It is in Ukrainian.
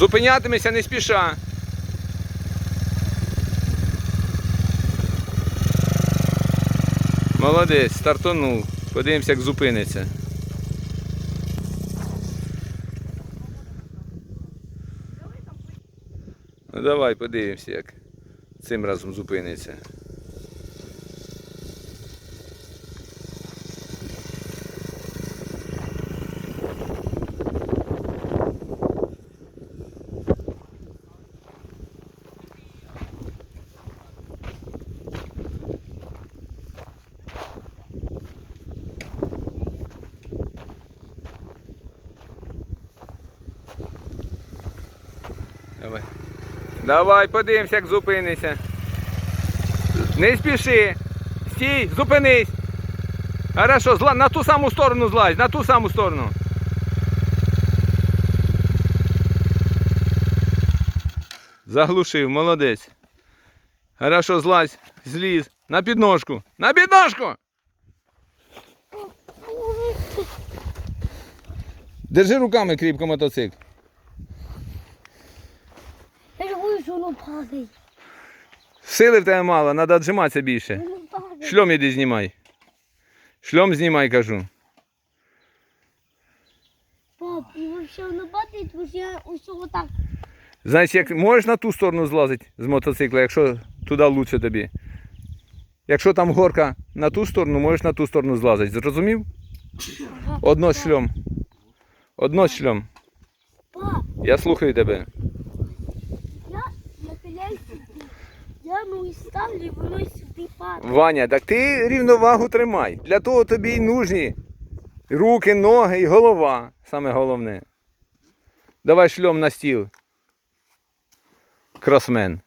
Зупинятимеся не спіша. Молодець, стартанув. Подивимося, як зупиниться. Ну давай подивимося, як цим разом зупиниться. Давай. Давай, подивимося, як зупиниться. Не спіши. Стій, зупинись. Хорошо, зла... на ту саму сторону злазь, на ту саму сторону. Заглушив, молодець. Хорошо, злазь, зліз. На підножку. На підножку! Держи руками кріпко мотоцикл. Воно падає. Сили в тебе мало, треба віджиматися більше. Воно падає. Шльом іди знімай. Шльом знімай, кажу. Пап, і взагалі воно падає, тому що я ось отак. Значить, як можеш на ту сторону злазити з мотоцикла, якщо туди лучше тобі. Якщо там горка на ту сторону, можеш на ту сторону злазити. Зрозумів? Одно шльом. Одно шльом. Пап, Я слухаю тебе. я нахиляюсь сюди. Ну і ставлю, і воно сюди падає. Ваня, так ти рівновагу тримай. Для того тобі й нужні руки, ноги і голова. Саме головне. Давай шльом на стіл. Кросмен.